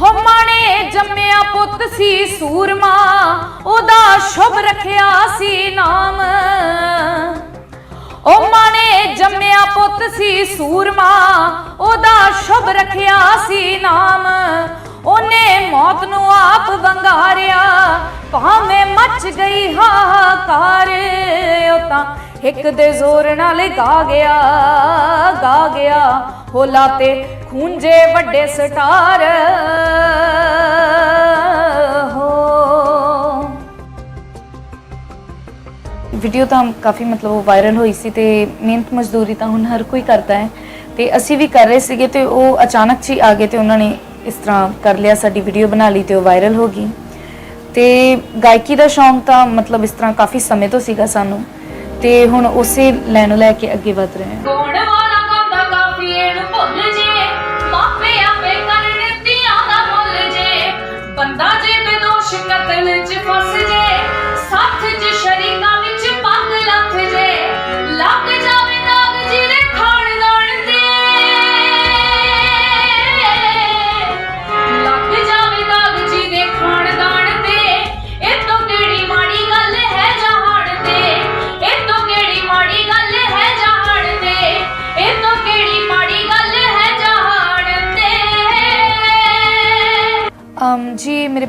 ਹੋ ਮਾਣੇ ਜੰਮਿਆ ਪੁੱਤ ਸੀ ਸੂਰਮਾ, ਉਹਦਾ ਸ਼ੁਭ ਰੱਖਿਆ ਸੀ ਨਾਮ। ਉਹ ਮਾਣੇ ਜੰਮਿਆ ਪੁੱਤ ਸੀ ਸੂਰਮਾ, ਉਹਦਾ ਸ਼ੁਭ ਰੱਖਿਆ ਸੀ ਨਾਮ। ਉਹਨੇ ਮੌਤ ਨੂੰ ਆਪ ਵੰਗਾਰਿਆ, ਭਾਵੇਂ ਮੱਚ ਗਈ ਹਾਹਾਕਾਰ। ਉਹ ਤਾਂ ਇੱਕ ਦੇ ਜ਼ੋਰ ਨਾਲ ਗਾ ਗਿਆ ਗਾ ਗਿਆ। ਹੋਲਾ ਤੇ ਖੂੰਜੇ ਵੱਡੇ ਸਟਾਰ ਵੀਡੀਓ ਤਾਂ ਕਾਫੀ ਮਤਲਬ ਵਾਇਰਲ ਹੋਈ ਸੀ ਤੇ ਮਿਹਨਤ ਮਜ਼ਦੂਰੀ ਤਾਂ ਹੁਣ ਹਰ ਕੋਈ ਕਰਦਾ ਹੈ। ਤੇ ਅਸੀਂ ਵੀ ਕਰ ਰਹੇ ਸੀਗੇ ਤੇ ਉਹ ਅਚਾਨਕ ਚ ਹੀ ਆ ਗਏ ਤੇ ਉਹਨਾਂ ਨੇ ਇਸ ਤਰ੍ਹਾਂ ਕਰ ਲਿਆ, ਸਾਡੀ ਵੀਡੀਓ ਬਣਾ ਲਈ ਤੇ ਉਹ ਵਾਇਰਲ ਹੋ ਗਈ। ਤੇ ਗਾਇਕੀ ਦਾ ਸ਼ੌਂਕ ਤਾਂ ਮਤਲਬ ਇਸ ਤਰ੍ਹਾਂ ਕਾਫੀ ਸਮੇਂ ਤੋਂ ਸੀਗਾ ਸਾਨੂੰ। ਤੇ ਹੁਣ ਉਸੇ ਲੈਣ ਨੂੰ ਲੈ ਕੇ ਅੱਗੇ ਵਧ ਰਹੇ ਹਾਂ। ਗਾਉਣ ਵਾਲਾ ਗਾਉਂਦਾ ਕਾਫੀਏ ਨੂੰ ਭੁੱਲ ਜੇ? ਮਾਪੇ ਆਪੇ ਕਰਨ ਧੀਆਂ ਦਾ ਮੁੱਲ ਜੇ। ਬੰਦਾ ਜੇ ਬੇਦੋਸ਼ ਕਤਲ 'ਚ ਫਸ ਜੇ, ਸੱਥ 'ਚ ਸ਼ਰੀਕਾਂ ਵਿੱਚ ਪੱਗ ਲੱਥ ਜੇ। ਲੱਗ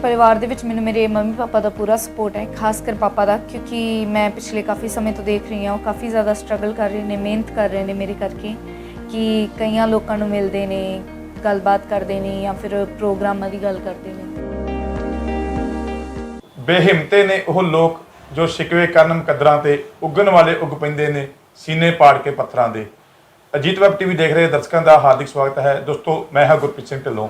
ਪਰਿਵਾਰ ਦੇ ਵਿੱਚ ਮੈਨੂੰ ਮੇਰੇ ਮੰਮੀ ਪਾਪਾ ਦਾ ਪੂਰਾ ਸਪੋਰਟ ਹੈ, ਖਾਸ ਕਰ ਪਾਪਾ ਦਾ, ਕਿਉਂਕਿ ਮੈਂ ਪਿਛਲੇ ਕਾਫੀ ਸਮੇਂ ਤੋਂ ਦੇਖ ਰਹੀ ਹਾਂ, ਉਹ ਕਾਫੀ ਜ਼ਿਆਦਾ ਸਟਰਗਲ ਕਰ ਰਹੇ ਨੇ, ਮਿਹਨਤ ਕਰ ਰਹੇ ਨੇ ਮੇਰੇ ਕਰਕੇ, ਕਿ ਕਈਆਂ ਲੋਕਾਂ ਨੂੰ ਮਿਲਦੇ ਨੇ, ਗੱਲਬਾਤ ਕਰਦੇ ਨੇ ਜਾਂ ਫਿਰ ਪ੍ਰੋਗਰਾਮਾਂ ਦੀ ਗੱਲ ਕਰਦੇ ਨੇ। ਬੇਹਿੰਮਤੇ ਨੇ ਉਹ ਲੋਕ ਜੋ ਸ਼ਿਕਵੇ ਕਰਨ ਮੁਕੱਦਰਾਂ ਤੇ ਉੱਗਣ ਵਾਲੇ ਉੱਗ ਪੈਂਦੇ ਨੇ ਸੀਨੇ ਪਾੜ ਕੇ ਪੱਥਰਾਂ ਦੇ। ਅਜੀਤ ਵੈਬ ਟੀਵੀ ਦੇਖ ਰਹੇ ਦਰਸ਼ਕਾਂ ਦਾ ਹਾਰਦਿਕ ਸਵਾਗਤ ਹੈ। ਦੋਸਤੋ, ਮੈਂ ਹਾਂ ਗੁਰਪ੍ਰੀਤ ਸਿੰਘ ਢਿੱਲੋਂ।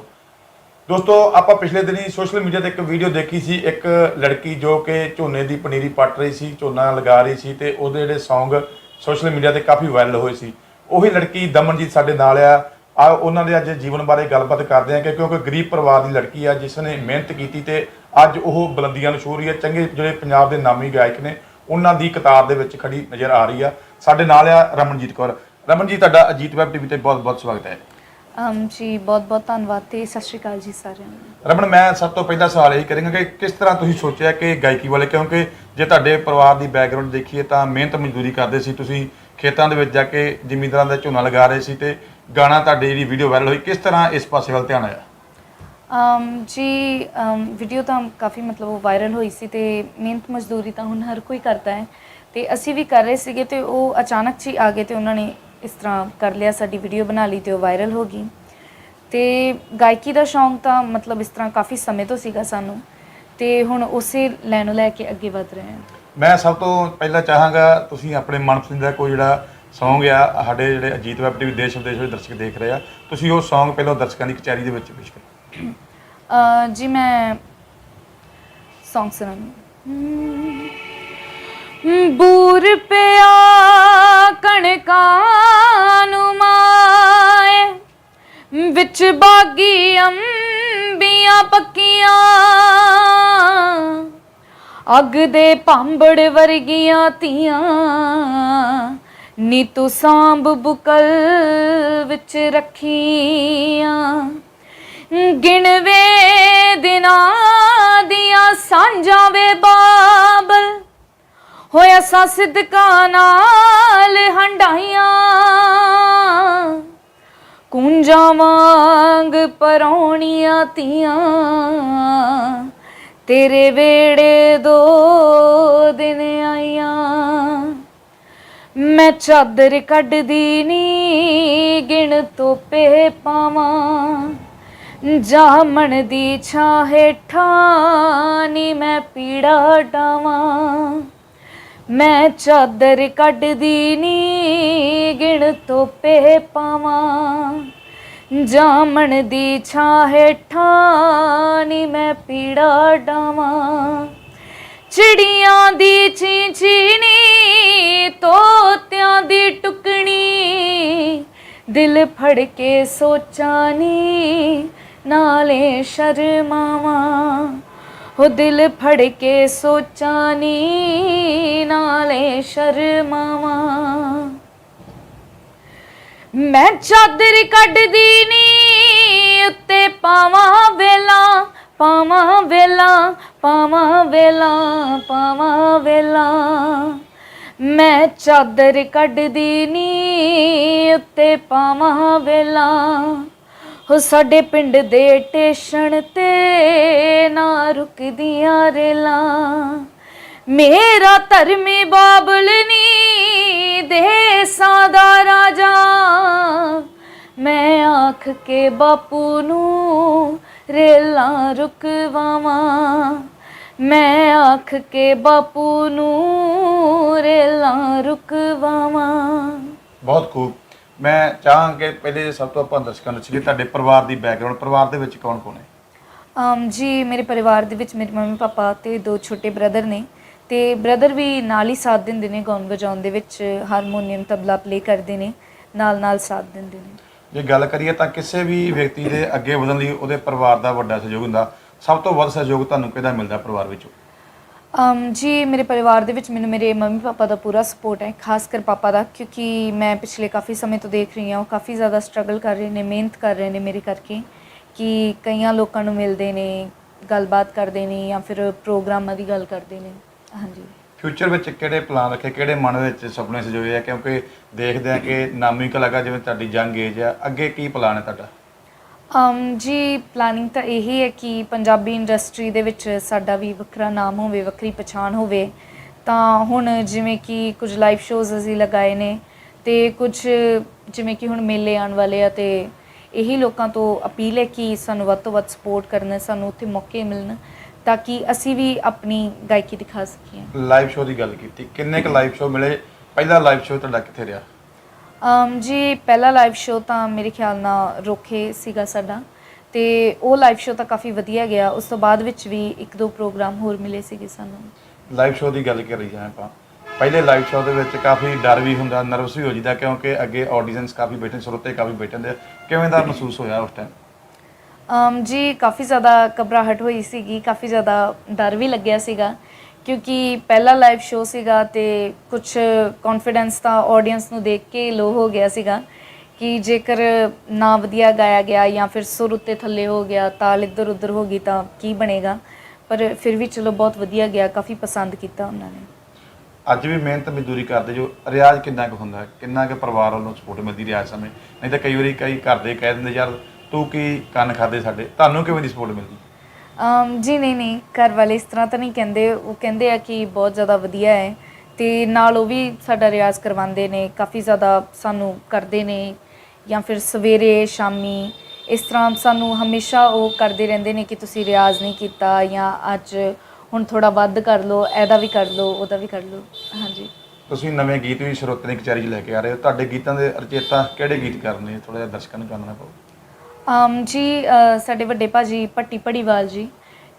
ਦੋਸਤੋ, ਆਪਾਂ ਪਿਛਲੇ ਦਿਨੀ ਸੋਸ਼ਲ ਮੀਡੀਆ ਤੇ ਇੱਕ ਵੀਡੀਓ ਦੇਖੀ ਸੀ, ਇੱਕ ਲੜਕੀ ਜੋ ਕਿ ਝੋਨੇ ਦੀ ਪਨੀਰੀ ਪੱਟ ਰਹੀ ਸੀ, ਝੋਨਾ ਲਗਾ ਰਹੀ ਸੀ ਤੇ ਉਹਦੇ ਜਿਹੜੇ Song ਸੋਸ਼ਲ ਮੀਡੀਆ ਤੇ ਕਾਫੀ ਵਾਇਰਲ ਹੋਏ ਸੀ। ਉਹੀ ਲੜਕੀ ਦਮਨਜੀਤ ਸਾਡੇ ਨਾਲ ਆ। ਆ, ਉਹਨਾਂ ਦੇ ਅੱਜ ਜੀਵਨ ਬਾਰੇ ਗੱਲਬਾਤ ਕਰਦੇ ਆ ਕਿ ਕਿਉਂਕਿ ਗਰੀਬ ਪਰਿਵਾਰ ਦੀ ਲੜਕੀ ਆ ਜਿਸ ਨੇ ਮਿਹਨਤ ਕੀਤੀ ਤੇ ਅੱਜ ਉਹ ਬੁਲੰਦੀਆਂ ਨੂੰ ਛੂਹ ਰਹੀ ਹੈ ਚੰਗੇ ਜਿਹੜੇ ਪੰਜਾਬ ਦੇ ਨਾਮੀ ਗਾਇਕ ਨੇ, ਉਹਨਾਂ ਦੀ ਕਤਾਰ ਦੇ ਵਿੱਚ ਖੜੀ ਨਜ਼ਰ ਆ ਰਹੀ ਆ। ਸਾਡੇ ਨਾਲ ਆ ਰਮਨਜੀਤ ਕੌਰ। ਰਮਨਜੀਤ, ਤੁਹਾਡਾ ਅਜੀਤ ਵੈਬ ਟੀਵੀ ਤੇ ਬਹੁਤ-ਬਹੁਤ ਸਵਾਗਤ ਹੈ। ਅਮ ਜੀ ਬਹੁਤ ਬਹੁਤ ਧੰਨਵਾਦ ਤੇ ਸਤਿ ਸ਼੍ਰੀ ਅਕਾਲ ਜੀ ਸਾਰਿਆਂ ਨੂੰ। ਰਮਨ ਮੈਂ ਸਭ ਤੋਂ ਪਹਿਲਾ ਸਵਾਲ ਇਹ ਕਰਾਂਗਾ ਕਿ ਕਿਸ ਤਰ੍ਹਾਂ ਤੁਸੀਂ ਸੋਚਿਆ ਕਿ ਗਾਇਕੀ ਵਾਲੇ ਕਿਉਂਕਿ ਜੇ ਤੁਹਾਡੇ ਪਰਿਵਾਰ ਦੀ ਬੈਕਗ੍ਰਾਉਂਡ ਦੇਖੀਏ ਤਾਂ ਮਿਹਨਤ ਮਜ਼ਦੂਰੀ ਕਰਦੇ ਸੀ ਤੁਸੀਂ ਖੇਤਾਂ ਦੇ ਵਿੱਚ ਜਾ ਕੇ ਜ਼ਿਮੀਂਦਾਰਾਂ ਦਾ ਝੋਨਾ ਲਗਾ ਰਹੇ ਸੀ ਤੇ ਗਾਣਾ ਤੁਹਾਡੀ ਜਿਹੜੀ ਵੀਡੀਓ ਵਾਇਰਲ ਹੋਈ ਕਿਸ ਤਰ੍ਹਾਂ ਇਸ ਪਾਸੇ ਵੱਲ ਧਿਆਨ ਆਇਆ? ਅਮ ਜੀ ਵੀਡੀਓ ਤਾਂ ਕਾਫੀ ਮਤਲਬ ਉਹ ਵਾਇਰਲ ਹੋਈ ਸੀ ਤੇ ਮਿਹਨਤ ਮਜ਼ਦੂਰੀ ਤਾਂ ਹੁਣ ਹਰ ਕੋਈ ਕਰਦਾ ਹੈ। ਤੇ ਅਸੀਂ ਵੀ ਕਰ ਰਹੇ ਸੀਗੇ ਤੇ ਉਹ ਅਚਾਨਕ ਹੀ ਆ ਗਏ ਤੇ ਉਹਨਾਂ ਨੇ ਇਸ ਤਰ੍ਹਾਂ ਕਰ ਲਿਆ ਸਾਡੀ ਵੀਡੀਓ ਬਣਾ ਲਈ ਤੇ ਉਹ ਵਾਇਰਲ ਹੋ ਗਈ। ਤੇ ਗਾਇਕੀ ਦਾ ਸ਼ੌਂਕ ਤਾਂ ਮਤਲਬ ਇਸ ਤਰ੍ਹਾਂ ਕਾਫੀ ਸਮੇਂ ਤੋਂ ਸੀਗਾ ਸਾਨੂੰ। ਤੇ ਹੁਣ ਉਸੇ ਲੈਣ ਨੂੰ ਲੈ ਕੇ ਅੱਗੇ ਵਧ ਰਹੇ ਹਾਂ। ਮੈਂ ਸਭ ਤੋਂ ਪਹਿਲਾਂ ਚਾਹਾਂਗਾ ਤੁਸੀਂ ਆਪਣੇ ਮਨਪਸੰਦ ਦਾ ਕੋਈ ਜਿਹੜਾ Song ਆ ਸਾਡੇ ਜਿਹੜੇ ਅਜੀਤ ਵੈਬ ਟੀਵੀ ਦੇਸ਼ ਵਿਦੇਸ਼ ਦੇ ਦਰਸ਼ਕ ਦੇਖ ਰਹੇ ਆ ਤੁਸੀਂ ਉਹ Song ਪਹਿਲਾਂ ਦਰਸ਼ਕਾਂ ਦੀ ਕਚਹਿਰੀ ਦੇ ਵਿੱਚ ਪੇਸ਼ ਕਰੋ। ਜੀ ਮੈਂ Song ਸੁਣਾਉਂਗੀ ਬੂਰ ਪਿਆ ਕਣਕਾਂ ਨੂੰ ਮਾਏ। ਵਿੱਚ ਬਾਗੀ ਅੰਬੀਆਂ ਪੱਕੀਆਂ। ਅੱਗ ਦੇ ਭਾਂਬੜ ਵਰਗੀਆਂ ਤੀਆਂ। ਨੀ ਤੂੰ ਸਾਂਭ ਬੁਕਲ ਵਿੱਚ ਰੱਖੀਆਂ। ਗਿਣਵੇ ਦਿਨਾਂ ਦੀਆਂ ਸਾਂਝਾਂ ਵੇ ਬਾਬਲ। ਹੋਇਆ ਸਾ ਸਿਦਕਾਂ ਨਾਲ ਹੰਡਾਈਆਂ। ਕੁੰਜਾਂ ਵਾਂਗ ਪਰੌਣੀਆਂ ਤੀਆਂ। ਤੇਰੇ ਵੇੜੇ ਦੋ ਦਿਨ ਆਈਆਂ। ਮੈਂ ਚਾਦਰ ਕੱਢਦੀ ਨੀ, ਗਿਣ ਤੋਪੇ ਪਾਵਾਂ। ਜਾਮਣ ਦੀ ਛਾਂ ਹੇਠਾਂ ਨੀ ਮੈਂ ਪੀੜਾ ਡਾਵਾਂ। ਮੈਂ ਚਾਦਰ ਕੱਢਦੀ ਨੀ, ਗਿਣ ਤੋਪੇ ਪਾਵਾਂ। ਜਾਮਣ ਦੀ ਛਾਂ ਹੇਠਾਂ ਨੀ ਮੈਂ ਪੀੜਾ ਡਾਵਾਂ। ਚਿੜੀਆਂ ਦੀ ਚੀਂਚੀਣੀ ਤੋਤਿਆਂ ਦੀ ਟੁਕਣੀ। ਦਿਲ ਫੜ ਕੇ ਸੋਚਾਂ ਨੀ, ਨਾਲੇ ਸ਼ਰਮਾਵਾਂ। ਹੋ ਦਿਲ ਫੜ ਕੇ ਸੋਚਾਂ ਨੀ ਨਾਲੇ ਸ਼ਰਮਾਵਾਂ। ਮੈਂ ਚਾਦਰ ਕੱਢਦੀ ਨੀ, ਉੱਤੇ ਪਾਵਾਂ ਵੇਲਾ ਪਾਵਾਂ ਵੇਲਾ ਪਾਵਾਂ ਵੇਲਾ ਪਾਵਾਂ ਵੇਲਾ। ਮੈਂ ਚਾਦਰ ਕੱਢਦੀ ਨੀ, ਉੱਤੇ ਪਾਵਾਂ ਵੇਲਾ। ਹੋ ਸਾਡੇ ਪਿੰਡ ਦੇ ਟੇਸ਼ਨ ਤੇ ਨਾ ਰੁਕਦੀਆਂ ਰੇਲਾਂ। ਮੇਰਾ ਧਰਮੀ ਬਾਬਲਨੀ ਦੇਸਾਂ ਦਾ ਰਾਜਾ। ਮੈਂ ਆਖ ਕੇ ਬਾਪੂ ਨੂੰ ਰੇਲਾਂ ਰੁਕਵਾਵਾਂ। ਮੈਂ ਆਖ ਕੇ ਬਾਪੂ ਨੂੰ ਰੇਲਾਂ ਰੁਕਵਾਵਾਂ। ਬਹੁਤ ਖੂਬ। ਮੈਂ ਚਾਹਾਂਗੇ ਪਹਿਲੇ ਜੇ ਸਭ ਤੋਂ ਆਪਾਂ ਦਰਸ਼ਕਾਂ ਨੂੰ ਸੀਗੇ ਤੁਹਾਡੇ ਪਰਿਵਾਰ ਦੀ ਬੈਕਗ੍ਰਾਉਂਡ ਪਰਿਵਾਰ ਦੇ ਵਿੱਚ ਕੌਣ ਕੌਣ ਹੈ ਅਮ ਜੀ ਮੇਰੇ ਪਰਿਵਾਰ ਦੇ ਵਿੱਚ ਮੇਰੇ ਮੰਮੀ ਪਾਪਾ ਤੇ ਦੋ ਛੋਟੇ ਬ੍ਰਦਰ ਨੇ ਤੇ ਬ੍ਰਦਰ ਵੀ ਨਾਲ ਹੀ ਸਾਥ ਦਿੰਦੇ ਨੇ ਗਾਉਣ ਵਜਾਉਣ ਦੇ ਵਿੱਚ ਹਾਰਮੋਨੀਅਮ ਤਬਲਾ ਪਲੇ ਕਰਦੇ ਨੇ ਨਾਲ ਨਾਲ ਸਾਥ ਦਿੰਦੇ ਨੇ। ਜੇ ਗੱਲ ਕਰੀਏ ਤਾਂ ਕਿਸੇ ਵੀ ਵਿਅਕਤੀ ਦੇ ਅੱਗੇ ਵਧਣ ਲਈ ਉਹਦੇ ਪਰਿਵਾਰ ਦਾ ਵੱਡਾ ਸਹਿਯੋਗ ਹੁੰਦਾ ਸਭ ਤੋਂ ਵੱਧ ਸਹਿਯੋਗ ਤੁਹਾਨੂੰ ਕਿਹਦਾ ਮਿਲਦਾ ਪਰਿਵਾਰ ਵਿੱਚੋਂ? ਅਮ ਜੀ, ਮੇਰੇ ਪਰਿਵਾਰ ਦੇ ਵਿੱਚ ਮੈਨੂੰ ਮੇਰੇ ਮੰਮੀ ਪਾਪਾ ਦਾ ਪੂਰਾ ਸਪੋਰਟ ਹੈ, ਖਾਸ ਕਰ ਪਾਪਾ ਦਾ, ਕਿਉਂਕਿ ਮੈਂ ਪਿਛਲੇ ਕਾਫੀ ਸਮੇਂ ਤੋਂ ਦੇਖ ਰਹੀ ਹਾਂ, ਉਹ ਕਾਫੀ ਜ਼ਿਆਦਾ ਸਟਰਗਲ ਕਰ ਰਹੇ ਨੇ, ਮਿਹਨਤ ਕਰ ਰਹੇ ਨੇ ਮੇਰੇ ਕਰਕੇ, ਕਿ ਕਈਆਂ ਲੋਕਾਂ ਨੂੰ ਮਿਲਦੇ ਨੇ, ਗੱਲਬਾਤ ਕਰਦੇ ਨੇ ਜਾਂ ਫਿਰ ਪ੍ਰੋਗਰਾਮਾਂ ਦੀ ਗੱਲ ਕਰਦੇ ਨੇ। ਹਾਂਜੀ। ਫਿਊਚਰ ਵਿੱਚ ਕਿਹੜੇ ਪਲਾਨ ਰੱਖੇ, ਕਿਹੜੇ ਮਨ ਵਿੱਚ ਸੁਪਨੇ ਸਜੋਏ ਆ? ਕਿਉਂਕਿ ਦੇਖਦੇ ਆ ਕਿ ਨਾਮੀ ਕਲਾਕਾਰ ਜਿਵੇਂ ਤੁਹਾਡੀ ਜੰਗ ਏਜ ਆ, ਅੱਗੇ ਕੀ ਪਲਾਨ ਹੈ ਤੁਹਾਡਾ? ਅਮ ਜੀ ਪਲਾਨਿੰਗ ਤਾਂ ਇਹੀ ਹੈ ਕਿ ਪੰਜਾਬੀ ਇੰਡਸਟਰੀ ਦੇ ਵਿੱਚ ਸਾਡਾ ਵੀ ਵੱਖਰਾ ਨਾਮ ਹੋਵੇ, ਵੱਖਰੀ ਪਛਾਣ ਹੋਵੇ। ਤਾਂ ਹੁਣ ਜਿਵੇਂ ਕਿ ਕੁਝ ਲਾਈਵ ਸ਼ੋਜ਼ ਅਸੀਂ ਲਗਾਏ ਨੇ ਤੇ ਕੁਝ ਜਿਵੇਂ ਕਿ ਹੁਣ ਮੇਲੇ ਆਉਣ ਵਾਲੇ ਆ ਤੇ ਇਹੀ ਲੋਕਾਂ ਤੋਂ ਅਪੀਲ ਹੈ ਕਿ ਸਾਨੂੰ ਵੱਧ ਤੋਂ ਵੱਧ ਸਪੋਰਟ ਕਰਨ, ਸਾਨੂੰ ਉੱਥੇ ਮੌਕੇ ਮਿਲਣ ਤਾਂ ਕਿ ਅਸੀਂ ਵੀ ਆਪਣੀ ਗਾਇਕੀ ਦਿਖਾ ਸਕੀਏ। ਲਾਈਵ ਸ਼ੋਅ ਦੀ ਗੱਲ ਕੀਤੀ। ਕਿੰਨੇ ਕੁ ਲਾਈਵ ਸ਼ੋਅ ਮਿਲੇ? ਪਹਿਲਾ ਲਾਈਵ ਸ਼ੋਅ ਤੁਹਾਡਾ ਕਿੱਥੇ ਰਿਹਾ? ਅਮ ਜੀ ਪਹਿਲਾ ਲਾਈਵ ਸ਼ੋਅ ਤਾਂ ਮੇਰੇ ਖਿਆਲ ਨਾਲ ਰੋਖੇ ਸੀਗਾ ਸਾਡਾ ਤੇ ਉਹ ਲਾਈਵ ਸ਼ੋਅ ਤਾਂ ਕਾਫੀ ਵਧੀਆ ਗਿਆ। ਉਸ ਤੋਂ ਬਾਅਦ ਵਿੱਚ ਵੀ ਇੱਕ ਦੋ ਪ੍ਰੋਗਰਾਮ ਹੋਰ ਮਿਲੇ ਸੀਗੇ ਸਾਨੂੰ। ਲਾਈਵ ਸ਼ੋਅ ਦੀ ਗੱਲ ਕਰ ਹਾਂ ਆਪਾਂ ਪਹਿਲੇ ਲਾਈਵ ਸ਼ੋਅ ਦੇ ਵਿੱਚ ਕਾਫੀ ਡਰ ਵੀ ਹੁੰਦਾ ਨਰਵਸ ਵੀ ਹੋ ਜਾਂਦਾ ਕਿਉਂਕਿ ਅੱਗੇ ਆਡੀਅנס ਕਾਫੀ ਬੈਠੇ ਸਰੋਤੇ ਕਾਫੀ ਬੈਠੇ ਹੁੰਦੇ ਆ। ਕਿਵੇਂ ਦਾ ਮਹਿਸੂਸ ਹੋਇਆ ਉਸ ਟਾਈਮ ਅਮ ਜੀ ਕਾਫੀ ਜ਼ਿਆਦਾ ਘਬਰਾਹਟ ਹੋਈ ਸੀਗੀ ਕਾਫੀ ਜ਼ਿਆਦਾ ਡਰ ਵੀ ਲੱਗਿਆ ਸੀਗਾ। ਕਿਉਂਕਿ ਪਹਿਲਾ ਲਾਈਵ ਸ਼ੋਅ ਸੀਗਾ ਤੇ ਕੁਝ ਕੌਨਫੀਡੈਂਸ ਤਾਂ ਆਡੀਅנס ਨੂੰ ਦੇਖ ਕੇ ਲੋ ਹੋ ਗਿਆ ਸੀਗਾ ਕਿ ਜੇਕਰ ਨਾ ਵਧੀਆ ਗਾਇਆ ਗਿਆ ਜਾਂ ਫਿਰ ਸੁਰ ਉੱਤੇ ਥੱਲੇ ਹੋ ਗਿਆ, ਤਾਲ ਇੱਧਰ ਉੱਧਰ ਹੋ ਗਈ ਤਾਂ ਕੀ ਬਣੇਗਾ? ਪਰ ਫਿਰ ਵੀ ਚਲੋ ਬਹੁਤ ਵਧੀਆ ਗਿਆ, ਕਾਫੀ ਪਸੰਦ ਕੀਤਾ ਉਹਨਾਂ ਨੇ। ਅੱਜ ਵੀ ਮਿਹਨਤ ਮਜ਼ਦੂਰੀ ਕਰਦੇ ਜੋ ਰਿਆਜ਼ ਕਿੰਨਾ ਕੁ ਹੁੰਦਾ, ਕਿੰਨਾ ਕੁ ਪਰਿਵਾਰ ਵੱਲੋਂ ਸਪੋਰਟ ਮਿਲਦੀ ਰਿਆਜ਼ ਸਮੇਂ, ਨਹੀਂ ਤਾਂ ਕਈ ਵਾਰੀ ਕਈ ਘਰ ਦੇ ਕਹਿ ਦਿੰਦੇ, ਯਾਰ ਤੂੰ ਕੀ ਕੰਨ ਖਾਦੇ ਸਾਡੇ? ਤੁਹਾਨੂੰ ਕਿਵੇਂ ਦੀ ਸਪੋਰਟ ਮਿਲਦੀ? ਅਮ, ਜੀ ਨਹੀਂ ਨਹੀਂ, ਘਰ ਵਾਲੇ ਇਸ ਤਰ੍ਹਾਂ ਤਾਂ ਨਹੀਂ ਕਹਿੰਦੇ। ਉਹ ਕਹਿੰਦੇ ਆ ਕਿ ਬਹੁਤ ਜ਼ਿਆਦਾ ਵਧੀਆ ਹੈ ਤੇ ਨਾਲ ਉਹ ਵੀ ਸਾਡਾ ਰਿਆਜ਼ ਕਰਵਾਉਂਦੇ ਨੇ, ਕਾਫੀ ਜ਼ਿਆਦਾ ਸਾਨੂੰ ਕਰਦੇ ਨੇ ਜਾਂ ਫਿਰ ਸਵੇਰੇ, ਸ਼ਾਮੀ ਇਸ ਤਰ੍ਹਾਂ ਸਾਨੂੰ ਹਮੇਸ਼ਾ ਉਹ ਕਰਦੇ ਰਹਿੰਦੇ ਨੇ ਕਿ ਤੁਸੀਂ ਰਿਆਜ਼ ਨਹੀਂ ਕੀਤਾ ਜਾਂ ਅੱਜ ਹੁਣ ਥੋੜਾ ਵੱਧ ਕਰ ਲਓ, ਇਹਦਾ ਵੀ ਕਰ ਲਓ, ਉਹਦਾ ਵੀ ਕਰ ਲਓ। ਹਾਂਜੀ। ਤੁਸੀਂ ਨਵੇਂ ਗੀਤ ਵੀ ਸਰੋਤਨੀ ਕਚਹਿਰੀ 'ਚ ਲੈ ਕੇ ਆ ਰਹੇ ਹੋ। ਤੁਹਾਡੇ ਗੀਤਾਂ ਦੇ ਰਚੇਤਾ ਕਿਹੜੇ ਗੀਤਕਾਰ ਨੇ? ਥੋੜਾ ਜਿਹਾ ਦਰਸ਼ਕਾਂ ਨੂੰ ਜਾਣਨਾ ਪਊ। ਅਮ ਜੀ ਅ, ਸਾਡੇ ਵੱਡੇ ਭਾਜੀ ਭੱਟੀ ਭੜੀਵਾਲ ਜੀ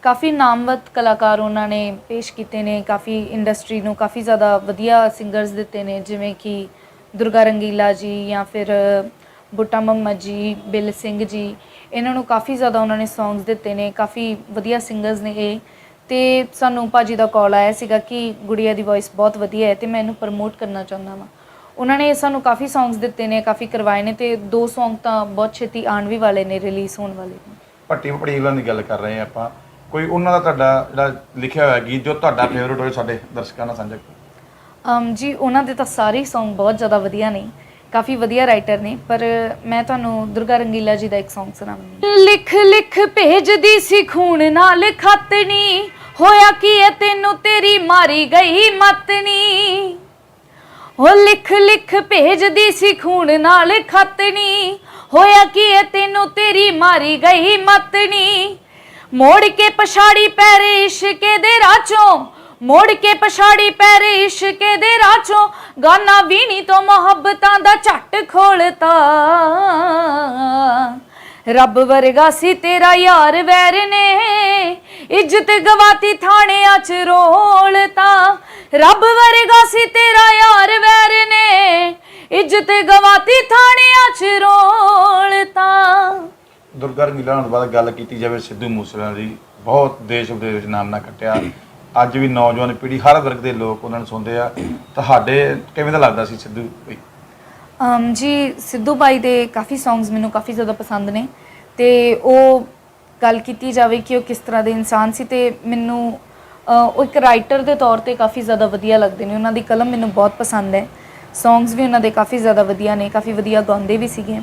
ਕਾਫੀ ਨਾਮਵਰ ਕਲਾਕਾਰ ਉਹਨਾਂ ਨੇ ਪੇਸ਼ ਕੀਤੇ ਨੇ ਕਾਫੀ ਇੰਡਸਟਰੀ ਨੂੰ ਕਾਫੀ ਜ਼ਿਆਦਾ ਵਧੀਆ ਸਿੰਗਰਸ ਦਿੱਤੇ ਨੇ ਜਿਵੇਂ ਕਿ ਦੁਰਗਾ ਰੰਗੀਲਾ ਜੀ ਜਾਂ ਫਿਰ ਬੁੱਟਾ ਮੰਮਾ ਜੀ ਬਿੱਲ ਸਿੰਘ ਜੀ ਇਹਨਾਂ ਨੂੰ ਕਾਫੀ ਜ਼ਿਆਦਾ ਉਹਨਾਂ ਨੇ ਸੌਂਗਸ ਦਿੱਤੇ ਨੇ ਕਾਫੀ ਵਧੀਆ ਸਿੰਗਰਸ ਨੇ ਇਹ। ਤੇ ਸਾਨੂੰ ਭਾਜੀ ਦਾ ਕਾਲ ਆਇਆ ਸੀਗਾ ਕਿ ਗੁੜੀਆ ਦੀ ਵੌਇਸ ਬਹੁਤ ਵਧੀਆ ਹੈ ਤੇ ਮੈਂ ਇਹਨੂੰ ਪ੍ਰਮੋਟ ਕਰਨਾ ਚਾਹੁੰਦਾ ਵਾਂ। ਉਹਨਾਂ ਨੇ ਸਾਨੂੰ ਕਾਫੀ ਸੌਂਗਸ ਦਿੱਤੇ ਨੇ ਕਾਫੀ ਕਰਵਾਏ ਨੇ ਤੇ ਦੋ ਸੌਂਗ ਤਾਂ ਬਹੁਤ ਛੇਤੀ ਆਉਣ ਵੀ ਵਾਲੇ ਨੇ ਰਿਲੀਜ਼ ਹੋਣ ਵਾਲੇ ਨੇ। ਭੱਟੀ ਪੜੀਲਾਂ ਦੀ ਗੱਲ ਕਰ ਰਹੇ ਆ ਆਪਾਂ। ਕੋਈ ਉਹਨਾਂ ਦਾ ਤੁਹਾਡਾ ਜਿਹੜਾ ਲਿਖਿਆ ਹੋਇਆ ਗੀਤ ਜੋ ਤੁਹਾਡਾ ਫੇਵਰਟ ਹੋਵੇ ਸਾਡੇ ਦਰਸ਼ਕਾਂ ਨਾਲ ਸਾਂਝਾ ਕਰੋ। ਅਮ ਜੀ ਉਹਨਾਂ ਦੇ ਤਾਂ ਸਾਰੇ Song ਬਹੁਤ ਜ਼ਿਆਦਾ ਵਧੀਆ ਨੇ ਕਾਫੀ ਵਧੀਆ ਰਾਈਟਰ ਨੇ ਪਰ ਮੈਂ ਤੁਹਾਨੂੰ ਦੁਰਗਾ ਰੰਗੀਲਾ ਜੀ ਦਾ ਇੱਕ Song ਸੁਣਾਵਾਂਗੀ ਲਿਖ ਲਿਖ ਭੇਜਦੀ ਸੀ ਖੂਨ ਨਾਲ ਖਤਨੀ ਹੋਇਆ ਕੀ ਐ ਤੈਨੂੰ ਤੇਰੀ ਮਾਰੀ ਗਈ ਮਤਨੀ ਹੋ ਲਿਖ ਲਿਖ ਭੇਜਦੀ ਸੀ ਖੂਨ ਨਾਲ ਖਤਨੀ ਹੋਇਆ ਕੀ ਐ ਤੈਨੂੰ ਤੇਰੀ ਮਾਰੀ ਗਈ ਮਤਨੀ ਮੋੜ ਕੇ ਪਛਾੜੀ ਪੈਰੇ ਇਸ਼ਕੇ ਦੇ ਰਾਚੋਂ, ਮੋੜ ਕੇ ਪਛਾੜੀ ਪੈਰੇ ਇਸ਼ਕੇ ਦੇ ਰਾਚੋਂ, ਗਾਨਾ ਵੀਣੀ ਤੋਂ ਮੁਹੱਬਤਾਂ ਦਾ ਝੱਟ ਖੋਲਤਾ ਰੱਬ ਵਰਗਾ ਸੀ ਤੇਰਾ ਯਾਰ ਵੈਰ ਨੇ। ਇੱਜ਼ਤ ਗਵਾਤੀ ਥਾਣਿਆਂ 'ਚ ਰੋਲਤਾ ਰੱਬ ਵਰਗਾ ਸੀ ਤੇਰਾ ਯਾਰ ਵੈਰ ਨੇ। ਇੱਜ਼ਤ ਗਵਾਤੀ ਥਾਣਿਆਂ 'ਚ ਰੋਲਤਾ ਦੁਰਗਾ ਰੰਗੀਲਾ ਨਾਲ ਬਾਅਦ ਗੱਲ ਕੀਤੀ ਜਾਵੇ ਸਿੱਧੂ ਮੂਸੇਵਾਲਾ ਦੀ, ਬਹੁਤ ਦੇਸ਼ ਵਿਦੇਸ਼ ਵਿੱਚ ਨਾਮ ਨਾ ਕੱਟਿਆ। ਅੱਜ ਵੀ ਨੌਜਵਾਨ ਪੀੜ੍ਹੀ ਹਰ ਵਰਗ ਦੇ ਲੋਕ ਉਹਨਾਂ ਨੂੰ ਸੁਣਦੇ ਆ। ਤੁਹਾਡੇ ਕਿਵੇਂ ਦਾ ਲੱਗਦਾ ਸੀ ਸਿੱਧੂ ਬਈ? ਅਮ ਜੀ ਸਿੱਧੂ ਬਾਈ ਦੇ ਕਾਫੀ ਸੌਂਗਸ ਮੈਨੂੰ ਕਾਫੀ ਜ਼ਿਆਦਾ ਪਸੰਦ ਨੇ ਤੇ ਉਹ ਗੱਲ ਕੀਤੀ ਜਾਵੇ ਕਿ ਉਹ ਕਿਸ ਤਰ੍ਹਾਂ ਦੇ ਇਨਸਾਨ ਸੀ ਤੇ ਮੈਨੂੰ ਅ, ਉਹ ਇੱਕ ਰਾਈਟਰ ਦੇ ਤੌਰ ਤੇ ਕਾਫੀ ਜ਼ਿਆਦਾ ਵਧੀਆ ਲੱਗਦੇ ਨੇ। ਉਹਨਾਂ ਦੀ ਕਲਮ ਮੈਨੂੰ ਬਹੁਤ ਪਸੰਦ ਹੈ। ਸੌਂਗਸ ਵੀ ਉਹਨਾਂ ਦੇ ਕਾਫੀ ਜ਼ਿਆਦਾ ਵਧੀਆ ਨੇ ਕਾਫੀ ਵਧੀਆ ਗਾਉਂਦੇ ਵੀ ਸੀਗੇ।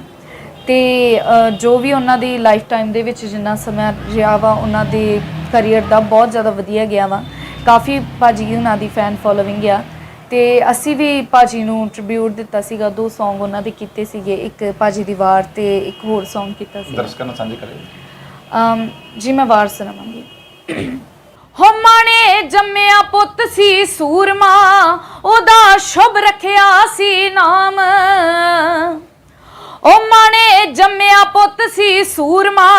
ਤੇ ਅ, ਜੋ ਵੀ ਉਹਨਾਂ ਦੀ ਲਾਈਫ ਟਾਈਮ ਦੇ ਵਿੱਚ ਜਿੰਨਾ ਸਮਾਂ ਰਿਹਾ ਵਾ ਉਹਨਾਂ ਦੇ ਕੈਰੀਅਰ ਦਾ ਬਹੁਤ ਜ਼ਿਆਦਾ ਵਧੀਆ ਗਿਆ ਵਾ। ਕਾਫੀ ਭਾਜੀ ਉਹਨਾਂ ਦੀ ਫੈਨ ਫੋਲੋਇੰਗ ਆ। ਤੇ ਅਸੀਂ ਵੀ ਭਾਜੀ ਨੂੰ ਟ੍ਰਿਬਿਊਟ ਦਿੱਤਾ ਸੀਗਾ ਦੋ Song ਉਹਨਾਂ ਦੇ ਕੀਤੇ ਸੀਗੇ ਇੱਕ ਭਾਜੀ ਦੀ ਵਾਰ ਤੇ ਇੱਕ ਹੋਰ Song ਕੀਤਾ ਸੀ ਦਰਸ਼ਕਾਂ ਨਾਲ ਸਾਂਝੇ ਕਰੇ ਅਮ ਜੀ ਮੈਂ ਵਾਰ ਸੁਣਾਵਾਂਗੀ ਹੋ ਮਾਣੇ ਜੰਮਿਆ ਪੁੱਤ ਸੀ ਸੂਰਮਾ ਉਹਦਾ ਸ਼ੁਭ ਰੱਖਿਆ ਸੀ ਨਾਮ। ਉਹ ਮਾਣੇ ਜੰਮਿਆ ਪੁੱਤ ਸੀ ਸੂਰਮਾ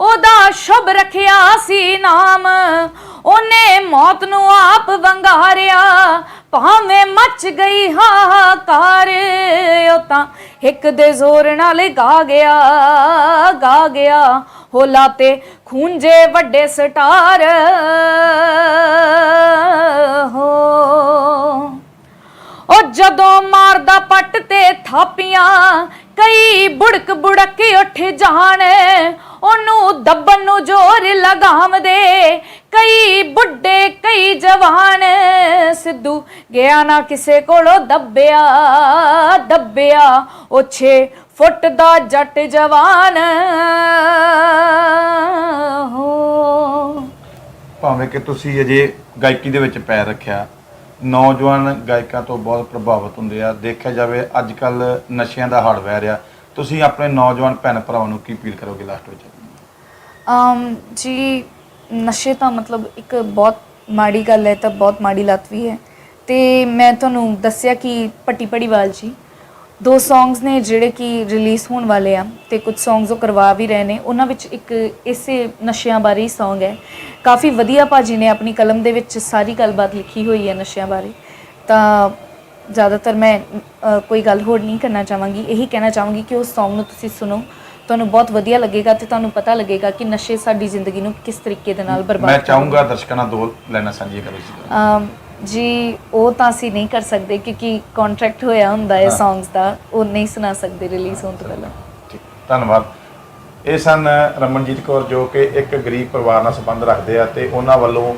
ਉਹਦਾ ਸ਼ੁਭ ਰੱਖਿਆ ਸੀ ਨਾਮ। ਉਹਨੇ ਮੌਤ ਨੂੰ ਆਪ ਵੰਗਾਰਿਆ ਭਾਵੇਂ ਮੱਚ ਗਈ ਹਾਹਾਕਾਰ ਉਹ ਤਾਂ ਇੱਕ ਦੇ ਜ਼ੋਰ ਨਾਲ ਗਾ ਗਿਆ ਗਾ ਗਿਆ। ਹੋਲਾ ਤੇ ਖੂੰਜੇ ਵੱਡੇ ਸਟਾਰ, ਹੋ। ਉਹ ਜਦੋਂ ਮਾਰਦਾ ਪੱਟ ਤੇ ਥਾਪੀਆਂ ਕਈ ਬੁੜਕ ਬੁੜਕ ਉੱਠ ਜਾਣ, ਉਹਨੂੰ ਦੱਬਣ ਨੂੰ ਜ਼ੋਰ ਲਗਾਵਦੇ। ਕਈ ਬੁੱਢੇ, ਕਈ ਜਵਾਨ, ਸਿੱਧੂ ਗਿਆ ਨਾ ਕਿਸੇ ਕੋਲੋਂ ਦੱਬਿਆ ਦੱਬਿਆ। ਉਹ 6 ਫੁੱਟ ਦਾ ਜੱਟ ਜਵਾਨ। ਹੋ। ਭਾਵੇਂ ਕਿ ਤੁਸੀਂ ਅਜੇ ਗਾਇਕੀ ਦੇ ਵਿੱਚ ਪੈਰ ਰੱਖਿਆ ਨੌਜਵਾਨ ਗਾਇਕਾਂ ਤੋਂ ਬਹੁਤ ਪ੍ਰਭਾਵਿਤ ਹੁੰਦੇ ਆ। ਦੇਖਿਆ ਜਾਵੇ ਅੱਜ ਕੱਲ ਨਸ਼ਿਆਂ ਦਾ ਹੜ ਵਹਿ ਰਿਹਾ। ਤੁਸੀਂ ਆਪਣੇ ਨੌਜਵਾਨ ਭੈਣ ਭਰਾਵਾਂ ਨੂੰ ਕੀ ਅਪੀਲ ਕਰੋਗੇ ਲਾਸਟ ਵਿੱਚ? ਅਮ, ਜੀ, ਨਸ਼ੇ ਤਾਂ ਮਤਲਬ ਇੱਕ ਬਹੁਤ ਮਾੜੀ ਗੱਲ ਹੈ, ਤਾਂ ਬਹੁਤ ਮਾੜੀ ਲੱਤ ਵੀ ਹੈ। ਤੇ ਮੈਂ ਤੁਹਾਨੂੰ ਦੱਸਿਆ ਕਿ ਪੱਟੀ ਪੜੀਵਾਲ ਜੀ ਦੋ ਸੌਂਗਸ ਨੇ ਜਿਹੜੇ ਕਿ ਰਿਲੀਜ਼ ਹੋਣ ਵਾਲੇ ਆ ਤੇ ਕੁਝ ਸੌਂਗਸ ਉਹ ਕਰਵਾ ਵੀ ਰਹੇ ਨੇ। ਉਹਨਾਂ ਵਿੱਚ ਇੱਕ ਇਸੇ ਨਸ਼ਿਆਂ ਬਾਰੇ ਹੀ ਸੌਂਗ ਹੈ। ਕਾਫੀ ਵਧੀਆ ਭਾਜੀ ਨੇ ਆਪਣੀ ਕਲਮ ਦੇ ਵਿੱਚ ਸਾਰੀ ਗੱਲਬਾਤ ਲਿਖੀ ਹੋਈ ਹੈ ਨਸ਼ਿਆਂ ਬਾਰੇ। ਤਾਂ ਜ਼ਿਆਦਾਤਰ ਮੈਂ ਅ, ਕੋਈ ਗੱਲ ਹੋਰ ਨਹੀਂ ਕਰਨਾ ਚਾਹਾਂਗੀ। ਇਹੀ ਕਹਿਣਾ ਚਾਹਾਂਗੀ ਕਿ ਉਸ ਸੌਂਗ ਨੂੰ ਤੁਸੀਂ ਸੁਣੋ। ਤੁਹਾਨੂੰ ਬਹੁਤ ਵਧੀਆ ਲੱਗੇਗਾ ਤੇ ਤੁਹਾਨੂੰ ਪਤਾ ਲੱਗੇਗਾ ਕਿ ਨਸ਼ੇ ਸਾਡੀ ਜ਼ਿੰਦਗੀ ਨੂੰ ਕਿਸ ਤਰੀਕੇ ਦੇ ਨਾਲ ਬਰਬਾਦ ਮੈਂ ਚਾਹੂੰਗਾ ਦਰਸ਼ਕਾਂ ਨਾਲ ਦੋ ਲਾਈਨਾਂ ਸਾਂਝੀਆਂ ਕਰੋ ਜੀ ਅਮ ਜੀ ਉਹ ਤਾਂ ਅਸੀਂ ਨਹੀਂ ਕਰ ਸਕਦੇ ਕਿਉਂਕਿ ਕੰਟਰੈਕਟ ਹੋਇਆ ਹੁੰਦਾ ਹੈ ਹਾਂ। ਸੌਂਗਸ ਦਾ ਉਹ ਨਹੀਂ ਸੁਣਾ ਸਕਦੇ ਰਿਲੀਜ਼ ਹੋਣ ਤੋਂ ਪਹਿਲਾਂ। ਠੀਕ ਧੰਨਵਾਦ। ਇਹ ਸਨ ਰਮਨਜੀਤ ਕੌਰ ਜੋ ਕਿ ਇੱਕ ਗਰੀਬ ਪਰਿਵਾਰ ਨਾਲ ਸੰਬੰਧ ਰੱਖਦੇ ਆ ਤੇ ਉਹਨਾਂ ਵੱਲੋਂ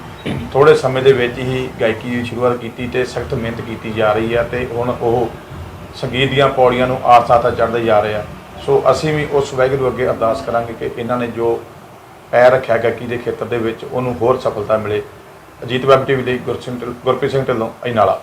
ਥੋੜੇ ਸਮੇਂ ਦੇ ਵਿੱਚ ਹੀ ਗਾਇਕੀ ਦੀ ਸ਼ੁਰੂਆਤ ਕੀਤੀ ਤੇ ਸਖਤ ਮਿਹਨਤ ਕੀਤੀ ਜਾ ਰਹੀ ਆ ਤੇ ਹੁਣ ਉਹ ਸੰਗੀਤ ਦੀਆਂ ਪੌੜੀਆਂ ਨੂੰ ਆਸਤਾ ਚੜ੍ਹਦੇ ਜਾ ਰਹੇ ਆ। ਸੋ ਅਸੀਂ ਵੀ ਉਸ ਵਾਹਿਗੁਰੂ ਅੱਗੇ ਅਰਦਾਸ ਕਰਾਂਗੇ ਕਿ ਇਹਨਾਂ ਨੇ ਜੋ ਪੈਰ ਰੱਖਿਆ ਗਾਇਕੀ ਦੇ ਖੇਤਰ ਦੇ ਵਿੱਚ ਉਹਨੂੰ ਹੋਰ ਸਫਲਤਾ ਮਿਲੇ। ਅਜੀਤ ਵੈਬ ਟੀਵੀ ਲਈ ਗੁਰਸਿੰਘ ਢਿੱਲ- ਗੁਰਪ੍ਰੀਤ ਸਿੰਘ ਢਿੱਲੋਂ ਅਜਨਾਲਾ